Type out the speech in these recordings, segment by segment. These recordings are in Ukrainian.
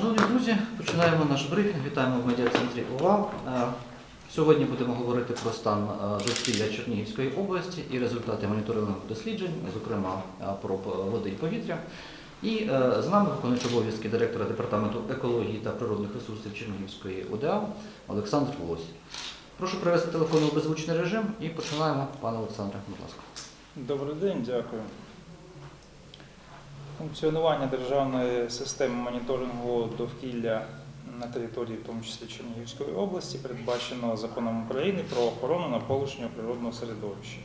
Шановні друзі, починаємо наш брифінг. Вітаємо в медіа-центрі УВАЛ. Е, Сьогодні будемо говорити про стан е, довкілля Чернігівської області і результати моніторингових досліджень, зокрема е, про води і повітря. І з нами виконуючий обов'язки директора департаменту екології та природних ресурсів Чернігівської ОДА Олександр Волось. Прошу привести телефон у беззвучний режим і починаємо. Пане Олександре, будь ласка. Добрий день, дякую. Функціонування державної системи моніторингу довкілля на території, в тому числі Чернігівської області, передбачено законом України про охорону навколишнього природного середовища.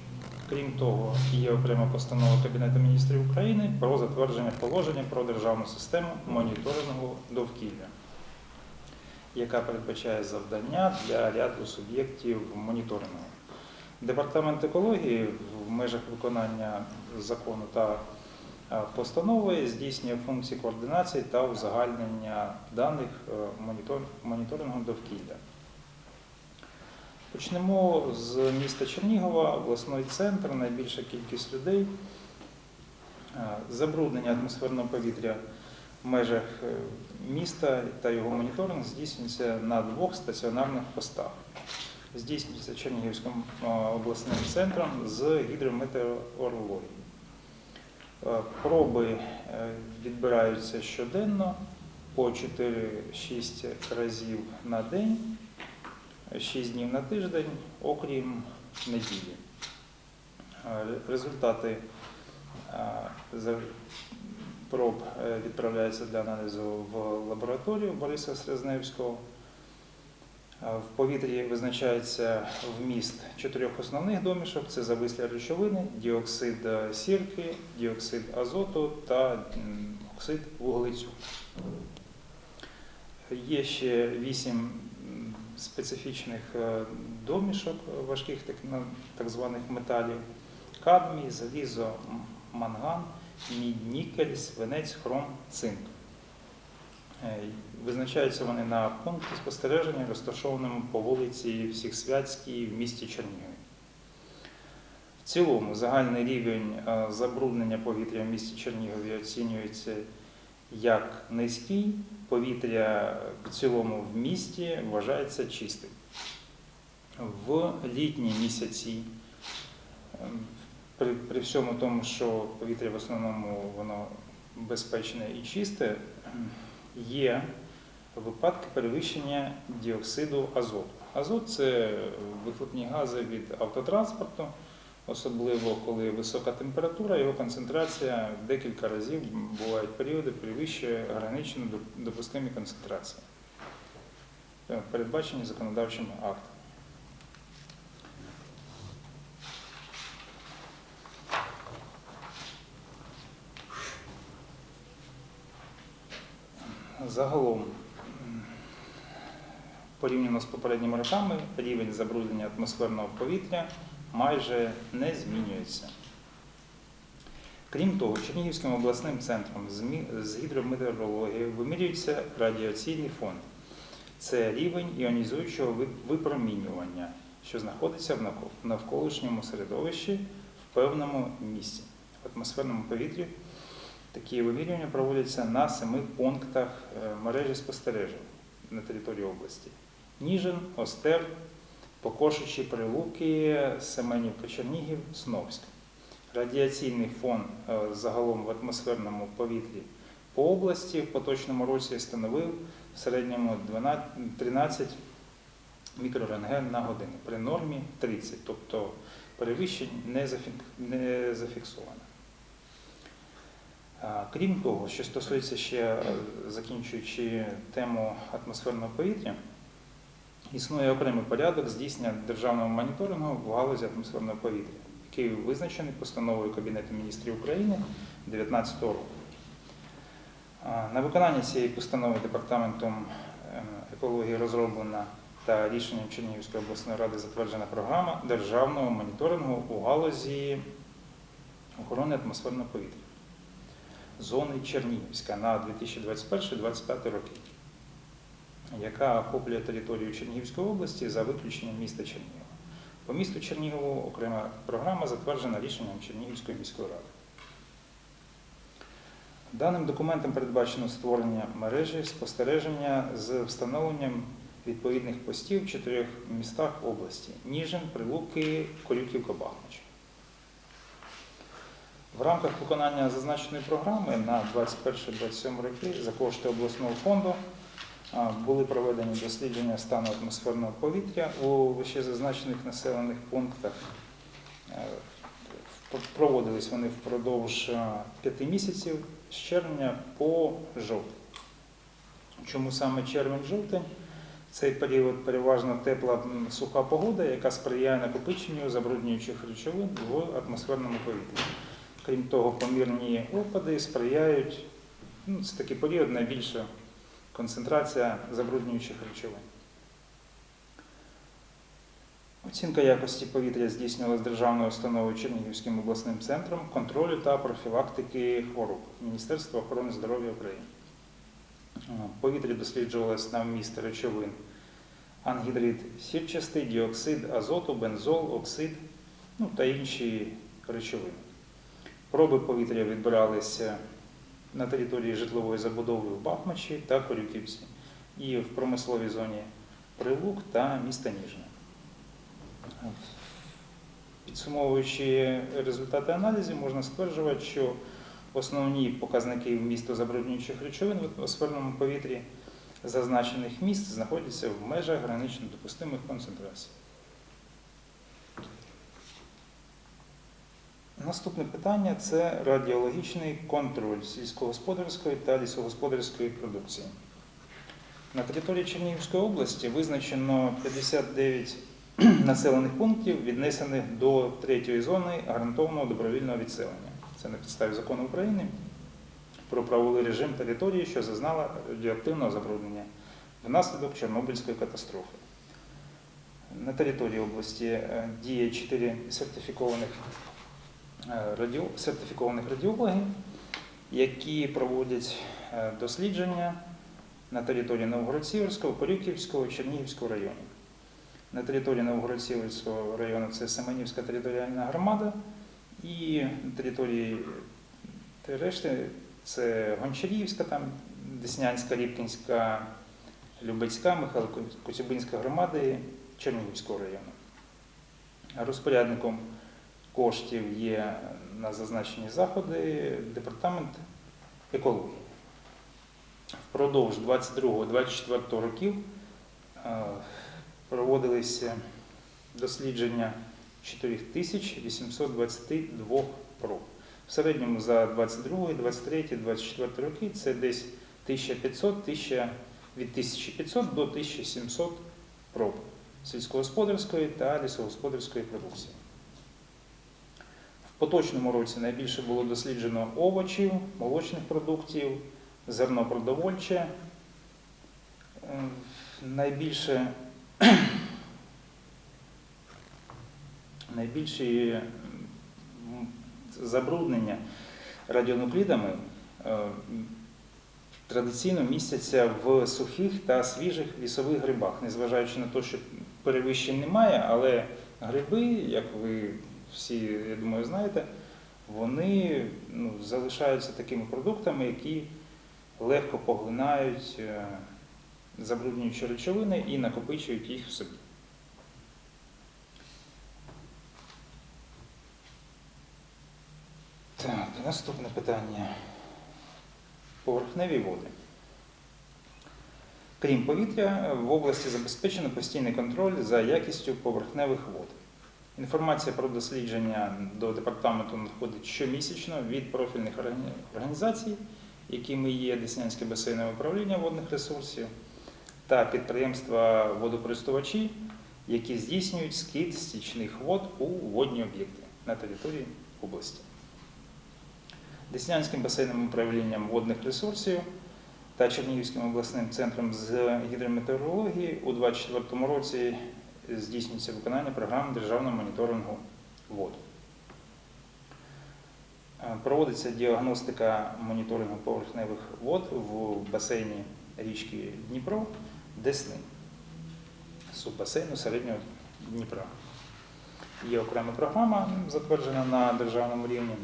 Крім того, є окрема постанова Кабінету міністрів України про затвердження положення про державну систему моніторингу довкілля, яка передбачає завдання для ряду суб'єктів моніторингу. Департамент екології в межах виконання закону та постанови здійснює функції координації та узагальнення даних е, монітор- моніторингу довкілля. Почнемо з міста Чернігова, обласний центр, найбільша кількість людей. Е, Забруднення атмосферного повітря в межах е, міста та його моніторинг здійснюється на двох стаціонарних постах здійснюється Чернігівським е, обласним центром з гідрометеорології. Е, Проби е, відбираються щоденно по 4-6 разів на день, 6 днів на тиждень, окрім неділі. Е, Результати проб відправляються для аналізу в лабораторію Бориса Срезневського. В повітрі визначається вміст чотирьох основних домішок: це завислі речовини, діоксид е, сірки, діоксид азоту та оксид вуглецю. Є ще вісім специфічних е, домішок важких так, званих металів: кадмій, залізо, манган, мідь, нікель, свинець, хром, цинк. Визначаються вони на пункті спостереження, розташованому по вулиці Всехсвятській в місті Чернігові. В цілому загальний рівень е, забруднення повітря в місті Чернігові оцінюється як низький, повітря в цілому в місті вважається чистим. В літні місяці, е, при, при всьому тому, що повітря в основному воно безпечне і чисте, є випадки перевищення діоксиду азоту. Азот це вихлопні гази від автотранспорту, особливо коли висока температура, його концентрація в декілька разів бувають періоди, перевищує граничну допустимі концентрації, е, передбачені законодавчими актами. Загалом, порівняно з попередніми роками, рівень забруднення атмосферного повітря майже не змінюється. Крім того, Чернігівським обласним центром з гідрометеорології вимірюється радіаційний фон. Це рівень іонізуючого випромінювання, що знаходиться в навколишньому середовищі в певному місці в атмосферному повітрі Такі вимірювання проводяться на семи пунктах е, мережі спостережень на території області: Ніжин, Остер, Покошичі, Прилуки, Семенівка, Чернігів, Сновськ. Радіаційний фон е, загалом в атмосферному повітрі по області в поточному році становив в середньому 12 13 мікрорентген на годину при нормі 30, тобто перевищень не зафік- не зафіксовано. Крім того, що стосується ще, е, закінчуючи тему атмосферного повітря, існує окремий порядок здійснення державного моніторингу в галузі атмосферного повітря, який визначений постановою Кабінету міністрів України 2019 року. На виконання цієї постанови департаментом е, екології розроблена та рішенням Чернігівської обласної ради затверджена програма державного моніторингу у галузі охорони атмосферного повітря зони Чернігівська на 2021-2025 роки, яка охоплює територію Чернігівської області за виключенням міста Чернігова. По місту Чернігову окрема програма затверджена рішенням Чернігівської міської ради. Даним документом передбачено створення мережі спостереження з встановленням відповідних постів в чотирьох містах області: Ніжин, Прилуки, Корюківка, Бахмач. В рамках виконання зазначеної програми на 21-27 роки за кошти обласного фонду були проведені дослідження стану атмосферного повітря у вищезазначених населених пунктах. Е, Проводились вони впродовж е, п'яти місяців з червня по жовтень. Чому саме червень-жовтень? Цей період переважно тепла суха погода, яка сприяє накопиченню забруднюючих речовин в атмосферному повітрі. Крім того, помірні опади сприяють, ну, це такий період найбільша концентрація забруднюючих речовин. Оцінка якості повітря здійснювалась державною установою Чернігівським обласним центром контролю та профілактики хвороб Міністерства охорони здоров'я України. А, В повітрі досліджувалось на вміст речовин ангідрид сірчастий, діоксид азоту, бензол, оксид ну, та інші речовини. Проби повітря відбиралися на території житлової забудови в Бахмачі та Корюківці і в промисловій зоні Прилук та міста Ніжне. Підсумовуючи результати аналізу, можна стверджувати, що основні показники вмісту забруднюючих речовин в атмосферному повітрі зазначених міст знаходяться в межах гранично допустимих концентрацій. Наступне питання це радіологічний контроль сільськогосподарської та лісогосподарської продукції. На території Чернігівської області визначено 59 населених пунктів, віднесених до третьої зони гарантованого добровільного відселення. Це на підставі закону України про правовий режим території, що зазнала радіоактивного забруднення внаслідок Чорнобильської катастрофи. На території області е, діє 4 сертифікованих, радіо, сертифікованих радіологів, які проводять е, дослідження на території Новгород-Сіверського, Порюківського, Чернігівського районів. На території Новгород-Сіверського району це Семенівська територіальна громада, і на території решти це Гончарівська, там, Деснянська, Рібкінська, Любецька, Михайло Коцюбинська громади Чернігівського району. Розпорядником коштів є на зазначені заходи департамент екології. Впродовж 22-24 років е, проводилися дослідження 4822 проб. В середньому за 22, 23, 24 роки це десь 1500, 1000, від 1500 до 1700 проб сільськогосподарської та лісогосподарської продукції. Поточному році найбільше було досліджено овочів, молочних продуктів, зернопродовольче. Е, Найбільше найбільші забруднення радіонуклідами е, традиційно містяться в сухих та свіжих лісових грибах, незважаючи на те, що перевищень немає, але гриби, як ви всі, я думаю, знаєте, вони ну, залишаються такими продуктами, які легко поглинають е, забруднюючі речовини і накопичують їх в собі. Так, наступне питання. Поверхневі води. Крім повітря, в області забезпечено постійний контроль за якістю поверхневих вод. Інформація про дослідження до департаменту надходить щомісячно від профільних організацій, якими є Деснянське басейнове управління водних ресурсів та підприємства водокористувачі, які здійснюють скид стічних вод у водні об'єкти на території області. Деснянським басейним управлінням водних ресурсів та Чернігівським обласним центром з гідрометеорології у 2024 році здійснюється виконання програми державного моніторингу вод. Е, Проводиться діагностика моніторингу поверхневих вод в басейні річки Дніпро Десни, суббасейну середнього Дніпра. Є окрема програма, затверджена на державному рівні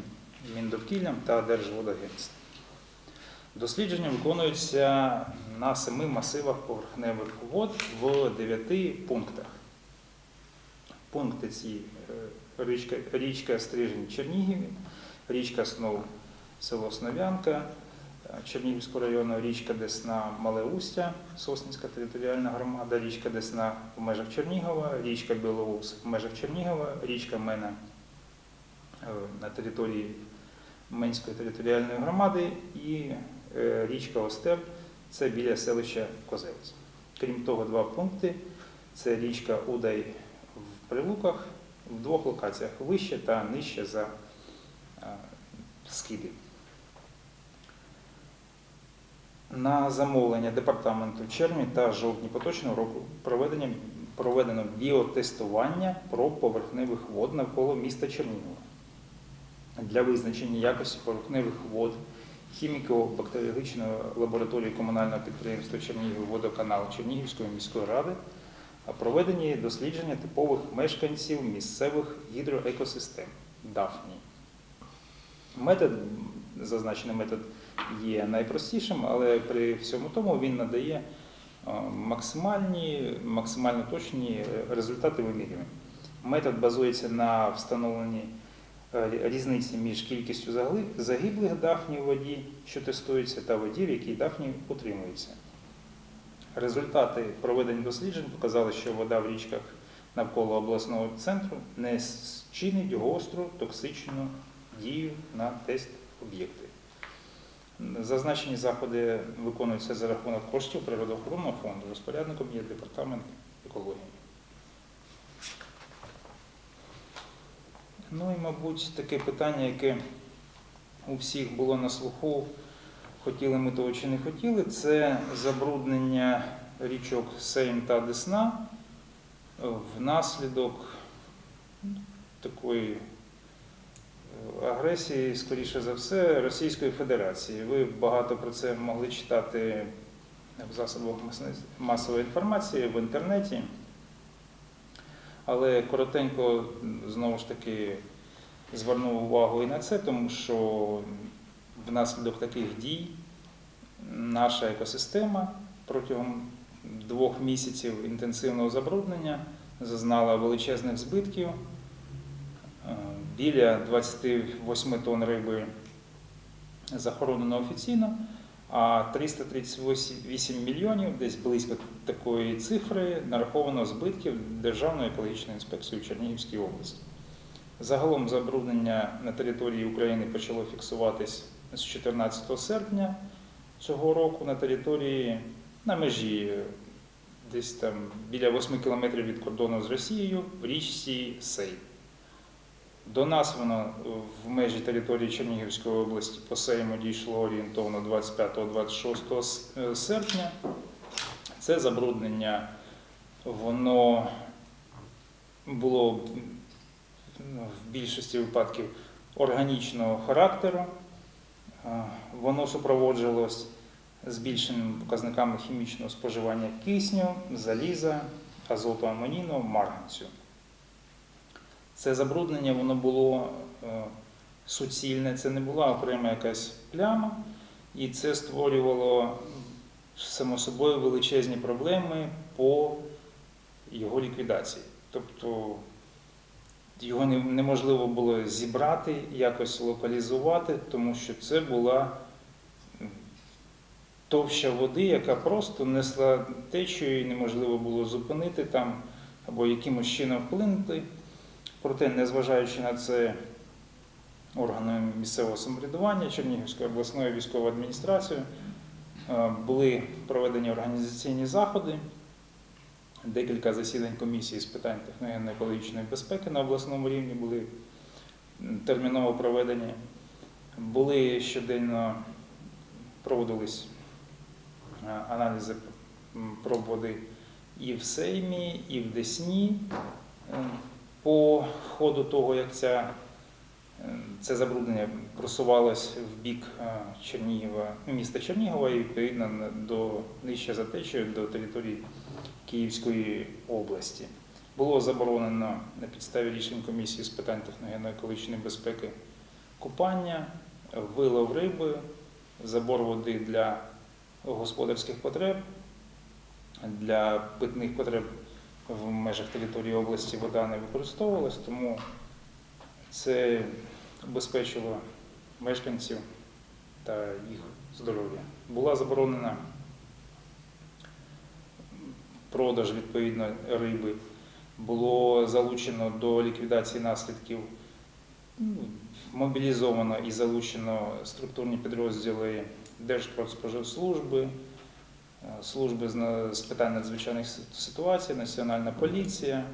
Міндовкіллям та Держводагентством. Дослідження виконуються на семи масивах поверхневих вод в дев'яти пунктах. Пункти ці е, річка, річка Стрижень Чернігів, річка Снов, село Слов'янка, е, Чернігівського району, річка Десна Мале Устя, Соснівська територіальна громада, річка Десна в межах Чернігова, річка Білоус в межах Чернігова, річка Мена е, на території Менської територіальної громади і річка Остер це біля селища Козелець. Крім того, два пункти це річка Удай Прилуках в двох локаціях вище та нижче за е, скиди. На замовлення департаменту червні та жовтні поточного року проведено біотестування проб поверхневих вод навколо міста Чернігова. Для визначення якості поверхневих вод хіміко-бактеріологічної лабораторії комунального підприємства Чернігів-Водоканал Чернігівської міської ради проведені дослідження типових мешканців місцевих гідроекосистем Дафні. Метод, зазначений метод є найпростішим, але при всьому тому він надає е, максимальні, максимально точні результати вимірювань. Метод базується на встановленні е, різниці між кількістю загиблих дафній у воді, що тестується, та воді, в якій дафні утримується. Результати проведення досліджень показали, що вода в річках навколо обласного центру не чинить гостру токсичну дію на тест об'єкти. Зазначені заходи виконуються за рахунок коштів природоохоронного фонду. Розпорядником є департамент екології. Ну і, мабуть, таке питання, яке у всіх було на слуху, хотіли ми того чи не хотіли, це забруднення річок Сейм та Десна внаслідок ну, такої е, агресії, скоріше за все, Російської Федерації. Ви багато про це могли читати в засобах масової інформації в інтернеті. Але коротенько знову ж таки звернув увагу і на це, тому що внаслідок таких дій наша екосистема протягом двох місяців інтенсивного забруднення зазнала величезних збитків. Е, Біля 28 тонн риби захоронено офіційно, а 338 мільйонів, десь близько такої цифри, нараховано збитків Державною екологічною інспекцією в Чернігівській області. Загалом забруднення на території України почало фіксуватись з 14 серпня цього року на території на межі десь там біля 8 кілометрів від кордону з Росією в річці Сей. До нас воно в межі території Чернігівської області по Сейму дійшло орієнтовно 25-26 е, серпня. Це забруднення, воно було в більшості випадків органічного характеру. Воно супроводжувалось збільшеними показниками хімічного споживання кисню, заліза, азоту амоніну, марганцю. Це забруднення воно було е, суцільне, це не була окрема якась пляма, і це створювало само собою величезні проблеми по його ліквідації. Тобто його неможливо було зібрати, якось локалізувати, тому що це була товща води, яка просто несла течію і неможливо було зупинити там або якимось чином вплинути. Проте, незважаючи на це, органами місцевого самоврядування Чернігівської обласної військової адміністрації е, були проведені організаційні заходи, декілька засідань комісії з питань техногенно-екологічної безпеки на обласному рівні були терміново проведені. Були щоденно проводились аналізи проб води і в Сеймі, і в Десні. По ходу того, як ця, це забруднення просувалось в бік Чернігова, міста Чернігова і відповідно до нижче за течією до території Київської області. Було заборонено на підставі рішень комісії з питань техногенно-екологічної безпеки купання, вилов риби, забор води для господарських потреб, для питних потреб в межах території області вода не використовувалась, тому це убезпечило мешканців та їх здоров'я. Була заборонена продаж відповідно риби, було залучено до ліквідації наслідків, ну, мобілізовано і залучено структурні підрозділи Держпродспоживслужби, е, служби з питань надзвичайних ситуацій, Національна поліція,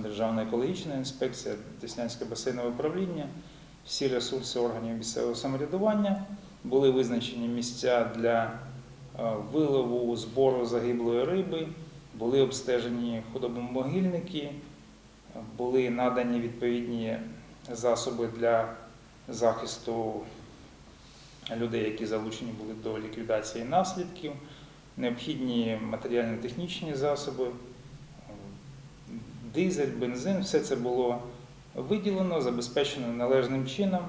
Державна екологічна інспекція, Деснянське басейнове управління, всі ресурси органів місцевого самоврядування були визначені місця для вилову, збору загиблої риби, були обстежені худобомогильники, е, були надані відповідні засоби для захисту людей, які залучені були до ліквідації наслідків, необхідні матеріально-технічні засоби, е, дизель, бензин, все це було виділено, забезпечено належним чином.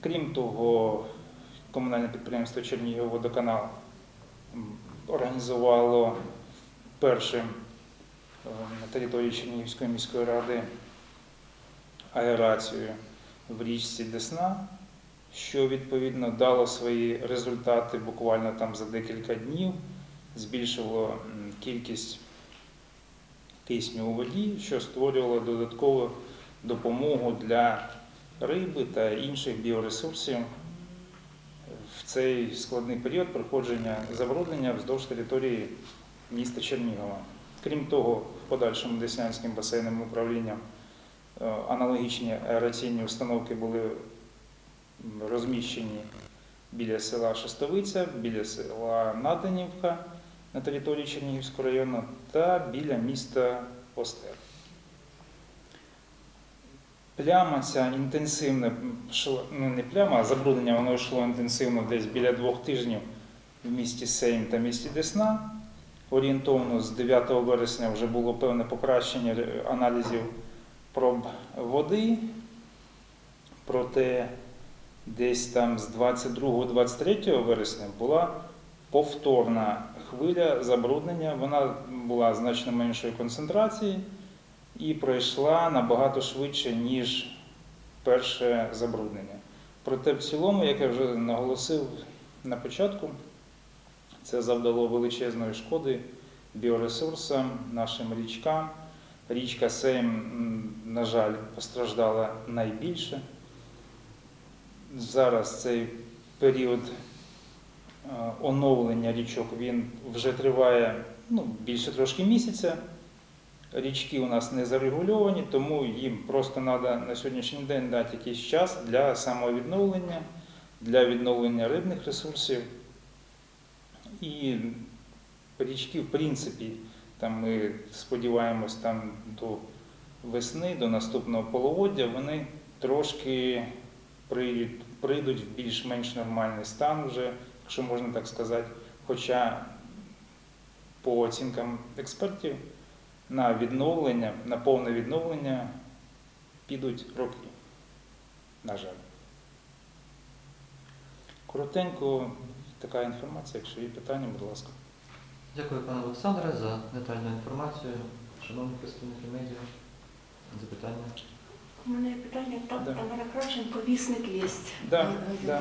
Крім того, комунальне підприємство Чернігівводоканал організувало вперше е, на території Чернігівської міської ради аерацію в річці Десна, що відповідно дало свої результати буквально там за декілька днів, збільшило кількість кисню у воді, що створювало додаткову допомогу для риби та інших біоресурсів в цей складний період проходження забруднення вздовж території міста Чернігова. Крім того, в подальшому Деснянським басейним управлінням е, аналогічні аераційні установки були розміщені біля села Шестовиця, біля села Наданівка на території Чернігівського району та біля міста Остер. Пляма ця інтенсивна, ну не пляма, а забруднення воно йшло інтенсивно десь біля двох тижнів в місті Сейм та місті Десна. Орієнтовно з 9 вересня вже було певне покращення аналізів проб води. Проте десь там з 22-23 вересня була повторна хвиля забруднення. Вона була значно меншої концентрації і пройшла набагато швидше, ніж перше забруднення. Проте в цілому, як я вже наголосив на початку, це завдало величезної шкоди біоресурсам, нашим річкам. Річка Сейм, на жаль, постраждала найбільше. Зараз цей період е, оновлення річок він вже триває ну, більше трошки місяця. Річки у нас не зарегульовані, тому їм просто треба на сьогоднішній день дати якийсь час для самовідновлення, для відновлення рибних ресурсів. І річки, в принципі, там ми сподіваємось там до весни, до наступного половоддя, вони трошки прийдуть, в більш-менш нормальний стан вже, якщо можна так сказати. Хоча по оцінкам експертів на відновлення, на повне відновлення підуть роки. На жаль. Коротенько така інформація. Якщо є питання, будь ласка. Дякую, пане Олександре, за детальну інформацію. Шановні представники медіа, запитання. У мене є питання, там Да. Тамара Кравченко, вісник вість. Да, да.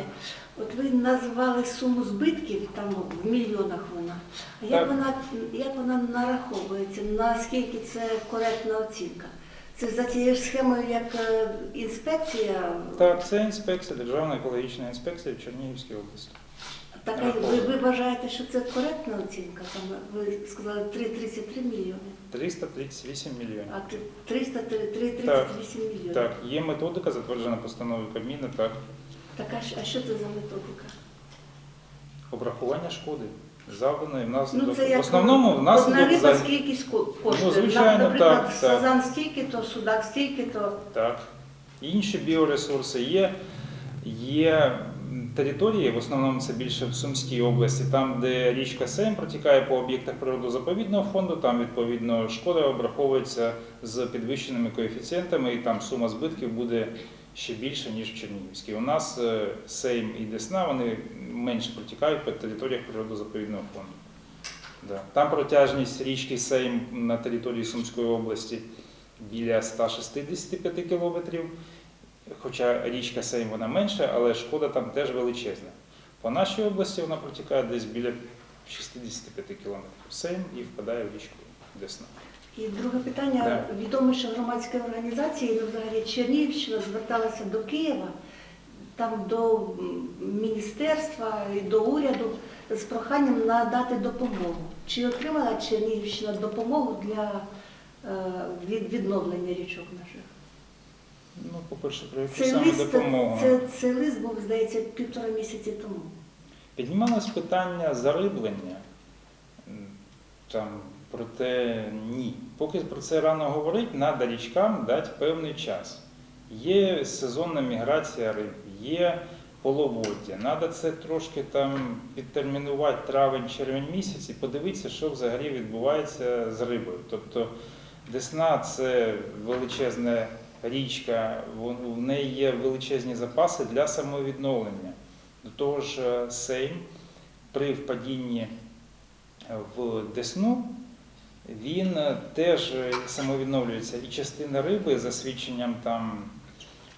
От ви назвали суму збитків, там в мільйонах вона. А як вона, як вона нараховується? Наскільки це коректна оцінка? Це за тією ж схемою, як е, інспекція? Так, це інспекція, Державна екологічна інспекція в Чернігівській області. Така, ви, ви вважаєте, що це коректна оцінка? Там ви сказали 3,33 мільйони, 338 мільйонів. а 338 мільйонів. Так, є методика, затверджена постановою Кабміну, так. Так, а що- а що це за методика? Обрахування шкоди. Завданої внаслідок. Ну, це як в основному одна внаслідок риба за... скількись ко- коштує. Ну, звичайно, Наприклад, так, так. сазан стільки, то судак стільки, то Так. Інші біоресурси є. Є території, в основному це більше в Сумській області, там, де річка Сейм протікає по об'єктах природозаповідного фонду, там відповідно шкода обраховується з підвищеними коефіцієнтами, і там сума збитків буде ще більше, ніж в Чернігівській. У нас е, Сейм і Десна вони менше протікають по територіях природозаповідного фонду. Да. Там протяжність річки Сейм на території Сумської області біля 165 кілометрів. Хоча річка Сейм вона менша, але шкода там теж величезна. По нашій області вона протікає десь біля 65 кілометрів Сейм і впадає в річку Десна. І друге питання. Да. Відомо, що громадські організації, ну взагалі Чернігівщина зверталася до Києва, там до міністерства і до уряду з проханням надати допомогу. Чи отримала Чернігівщина допомогу для е, відновлення річок наших? Ну, по-перше, про яку Цей саме лист, допомогу? це, цей лист був, здається, півтора місяці тому. Піднімалось питання зариблення. М, Там, проте ні. Поки про це рано говорити, треба річкам дати певний час. Є сезонна міграція риб, є половоддя. Треба це трошки там підтермінувати травень-червень місяць і подивитися, що взагалі відбувається з рибою. Тобто Десна це величезна річка, в неї є величезні запаси для самовідновлення. До того ж, е, Сейм при впадінні е, в Десну він е, теж самовідновлюється. І частина риби, за свідченням там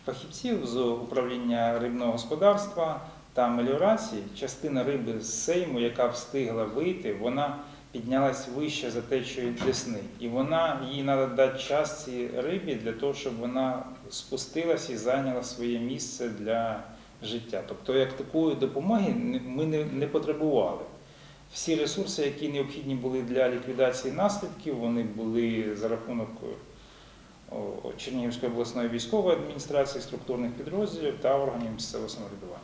фахівців з управління рибного господарства та меліорації, частина риби з Сейму, яка встигла вийти, вона піднялась вище за течією Десни. І вона їй треба дати час цій рибі для того, щоб вона спустилась і зайняла своє місце для життя. Тобто, як такої допомоги ми не, не потребували. Всі ресурси, які необхідні були для ліквідації наслідків, вони були за рахунок Чернігівської обласної військової адміністрації, структурних підрозділів та органів місцевого самоврядування.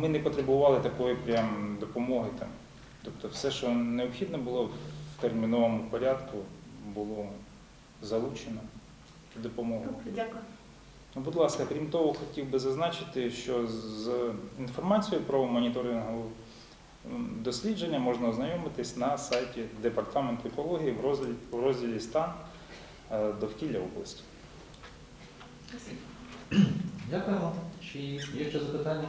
Ми не потребували такої прям допомоги там. Тобто все, що необхідно було в терміновому порядку, було залучено в допомогу. Добре, дякую. Ну, Будь ласка, крім того, хотів би зазначити, що з інформацією про моніторингове дослідження можна ознайомитись на сайті Департаменту екології в розділі, в розділі стан е, довкілля області. Дякуємо. Чи є ще запитання?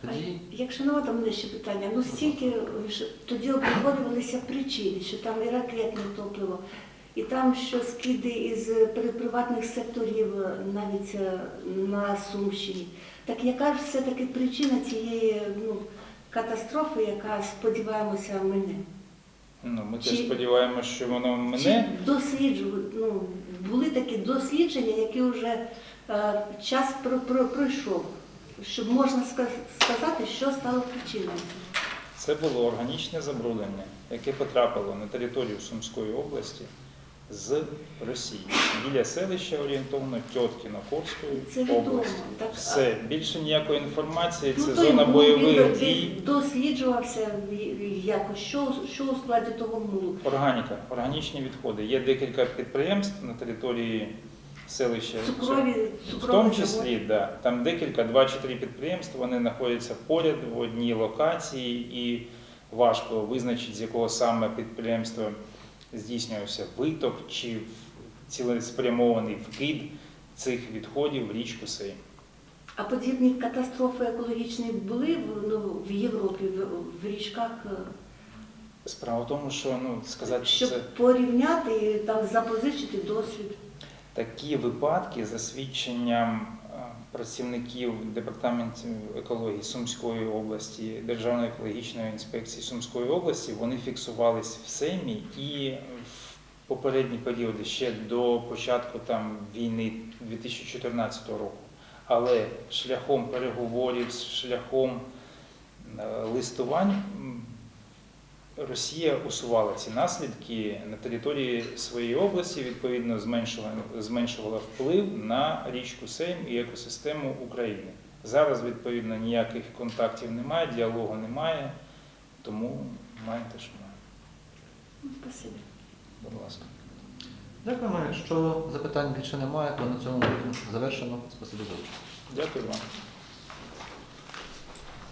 Тоді А Якщо не там мене ще питання, ну стільки що тоді обговорювалися причини, що там і ракетне топливо, і там що скиди із приватних секторів е, навіть е, на Сумщині. Так яка ж все-таки причина цієї ну, катастрофи, яка сподіваємося мине? Ну, ми Чи- теж сподіваємося, що воно мене. Чи досліджу, ну, були такі дослідження, які вже е, час про, про, пройшов, щоб можна сказати, що стало причиною. Це було органічне забруднення, яке потрапило на територію Сумської області з Росії біля селища орієнтовно Тьоткіно Корської області. Так, Все більше ніякої інформації. Це Ну, зона бойових дій. досліджувався якось, що, що у складі того мулу. Органіка, органічні відходи. Є декілька підприємств на території селища. Цукрові, В тому числі, да, там декілька, два чи три підприємства, вони знаходяться поряд в одній локації і важко визначити, з якого саме підприємства здійснювався виток чи цілеспрямований вкид цих відходів в річку Сейм. А подібні катастрофи екологічні були ну, в Європі, в, в річках, Справа в тому, що ну, сказати, що щоб це порівняти і там запозичити досвід. Такі випадки за свідченням е, працівників департаменту екології Сумської області, Державної екологічної інспекції Сумської області, вони фіксувались в Сеймі і в попередні періоди ще до початку там війни 2014 року. Але шляхом переговорів, шляхом е, листувань Росія усувала ці наслідки на території своєї області, відповідно зменшувала, зменшувала вплив на річку Сейм і екосистему України. Зараз, відповідно, ніяких контактів немає, діалогу немає, тому маєте, що маєте. Ну, Спасибо. Будь ласка. дякуємо. Якщо запитань більше немає, то на цьому завершено. Спасибі за участь. Дякую вам.